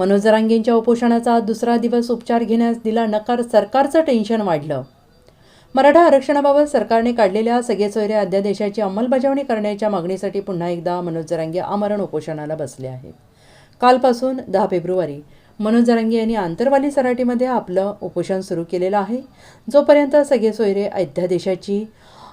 मनोज जरांगेंच्या उपोषणाचा दुसरा दिवस उपचार घेण्यास दिला नकार सरकारचं टेन्शन वाढलं. मराठा आरक्षणाबाबत सरकारने काढलेल्या सगळेसोयरे अध्यादेशाची अंमलबजावणी करण्याच्या मागणीसाठी पुन्हा एकदा मनोज जरांगे आमरण उपोषणाला बसले आहेत. कालपासून दहा फेब्रुवारी मनोज जरांगे यांनी आंतरवाली सराटीमध्ये आपलं उपोषण सुरू केलेलं आहे. जोपर्यंत सगळे सोयरे अध्यादेशाची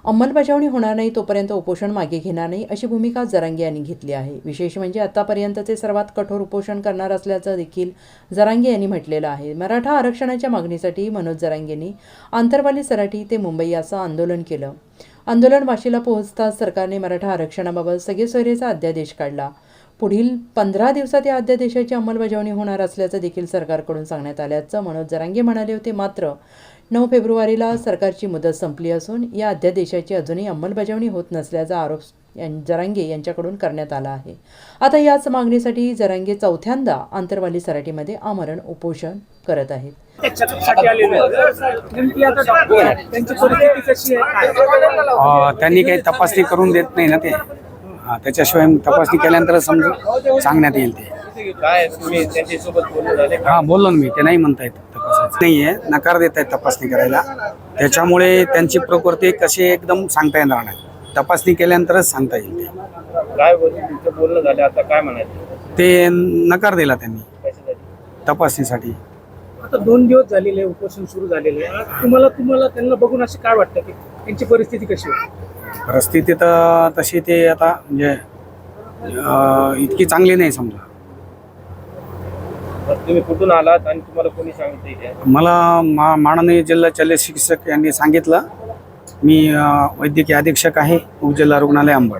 अंमलबजावणी होणार नाही तोपर्यंत उपोषण मागे घेणार नाही अशी भूमिका जरांगे यांनी घेतली आहे. विशेष म्हणजे आतापर्यंतचे सर्वात कठोर उपोषण करणार असल्याचं देखील जरांगे यांनी म्हटलेलं आहे. मराठा आरक्षणाच्या मागणीसाठी मनोज जरांगेंनी आंतरवाली सराठी ते मुंबई असं आंदोलन केलं. आंदोलन वाशीला पोहोचताच सरकारने मराठा आरक्षणाबाबत सगळे सोयरेचा अध्यादेश काढला. पुढील पंधरा दिवसात या अध्यादेशाची अंमलबजावणी होणार असल्याचं देखील सरकारकडून सांगण्यात आल्याचं मनोज जरांगे म्हणाले होते. मात्र नऊ फेब्रुवारीला सरकारची मुदत संपली असून या अध्यादेशाची अजूनही अंमलबजावणी होत नसल्याचा आरोप जरांगे यांच्याकडून करण्यात आला आहे. आता याच मागणीसाठी जरांगे चौथ्यांदा आंतरवाली सराटीमध्ये आमरण उपोषण करत आहेत. त्या चेकअपसाठी आलेले आहेत. नेमकी आता त्यांची परिस्थिती कशी आहे? काय? अ, त्यांनी काही तपासणी करून देत नाही ना ते. हा, त्याच्याशिवाय तपासणी केल्यानंतर समजून सांगण्यात येईल ते. काय तुम्ही त्यांच्यासोबत बोलणं झाले हा बोललो ना मी. ते नाही म्हणतायत तपासायचं नाही आहे नकार देत आहेत तपासणी करायला. त्याच्यामुळे त्यांची प्रकृती कशी एकदम सांगता येणार नाही. तपासणी केल्यानंतरच सांगता येईल ते. काय बोल- तुमचं बोलणं झालं आता काय म्हणायचं? ते नकार दिला त्यांनी. कशासाठी? तपासणीसाठी. आता दोन दिवस झालेले आहे, उपोषण सुरू झालेले. आहे. आज तुम्हाला तुम्हाला त्यांना बघून असे काय वाटतं की त्यांची परिस्थिती कशी आहे? परिस्थिती तर तशी ते आता म्हणजे अ, इतकी चांगली नाही समजा. तुम्ही कुठून आलात आणि तुम्हाला कोणी सांगितलं इथे मला मा माननीय जिल्हा शल्य चिकित्सक यांनी सांगितलं. मी वैद्यकीय अधीक्षक आहे उपजिल्हा रुग्णालय अंबड.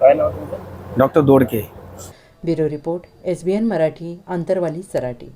काय नाव तुमचं? Doctor Dodke. Bureau report S B N Marathi Antarwali Sarati.